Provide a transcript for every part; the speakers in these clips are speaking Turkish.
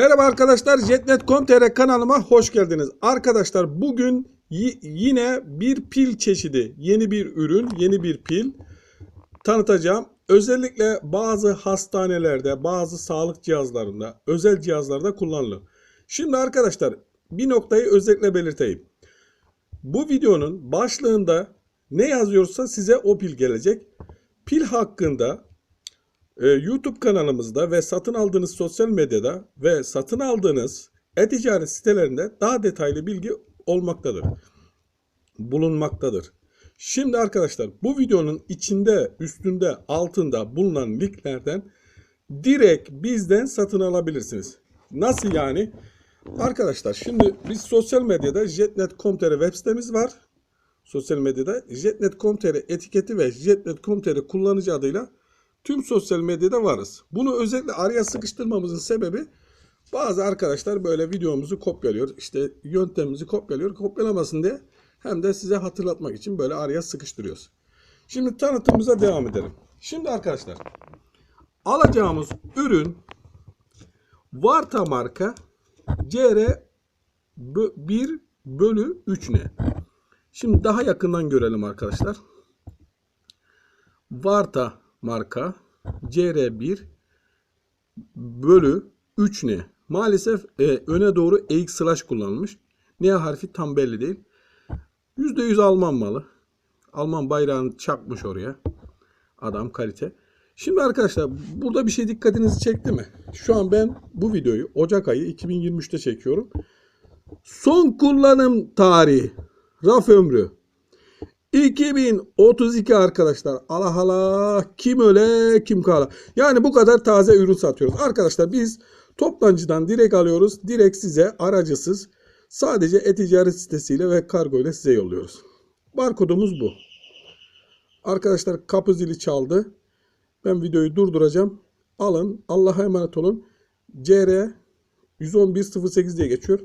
Merhaba arkadaşlar, Jetnet.com.tr kanalıma hoş geldiniz. Arkadaşlar bugün yine bir pil çeşidi, yeni bir ürün, yeni bir pil tanıtacağım. Özellikle bazı hastanelerde, bazı sağlık cihazlarında, özel cihazlarda kullanılır. Şimdi arkadaşlar bir noktayı özellikle belirteyim. Bu videonun başlığında ne yazıyorsa size o pil gelecek. Pil hakkında ee, YouTube kanalımızda ve satın aldığınız sosyal medyada ve satın aldığınız e-ticaret sitelerinde daha detaylı bilgi olmaktadır. Bulunmaktadır. Şimdi arkadaşlar bu videonun içinde, üstünde, altında bulunan linklerden direkt bizden satın alabilirsiniz. Nasıl yani? Arkadaşlar şimdi biz sosyal medyada jetnet.com.tr web sitemiz var. Sosyal medyada jetnet.com.tr etiketi ve jetnet.com.tr kullanıcı adıyla tüm sosyal medyada varız. Bunu özellikle araya sıkıştırmamızın sebebi bazı arkadaşlar böyle videomuzu kopyalıyor. İşte yöntemimizi kopyalıyor. Kopyalamasın diye hem de size hatırlatmak için böyle araya sıkıştırıyoruz. Şimdi tanıtımımıza devam edelim. Şimdi arkadaşlar alacağımız ürün Varta marka CR 1 bölü 3 ne? Şimdi daha yakından görelim arkadaşlar. Varta marka CR1 bölü 3 ne? Maalesef e, öne doğru eğik slash kullanılmış. Ne harfi tam belli değil. %100 Alman malı. Alman bayrağını çakmış oraya. Adam kalite. Şimdi arkadaşlar burada bir şey dikkatinizi çekti mi? Şu an ben bu videoyu Ocak ayı 2023'te çekiyorum. Son kullanım tarihi. Raf ömrü 2032 arkadaşlar. Allah Allah kim öle kim kala. Yani bu kadar taze ürün satıyoruz. Arkadaşlar biz toptancıdan direkt alıyoruz. Direkt size aracısız sadece e-ticaret sitesiyle ve kargo ile size yolluyoruz. Barkodumuz bu. Arkadaşlar kapı zili çaldı. Ben videoyu durduracağım. Alın. Allah'a emanet olun. CR 11108 diye geçiyor.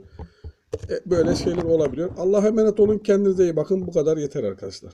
E, Böyle şeyler olabiliyor. Allah'a emanet olun. Kendinize iyi bakın. Bu kadar yeter arkadaşlar.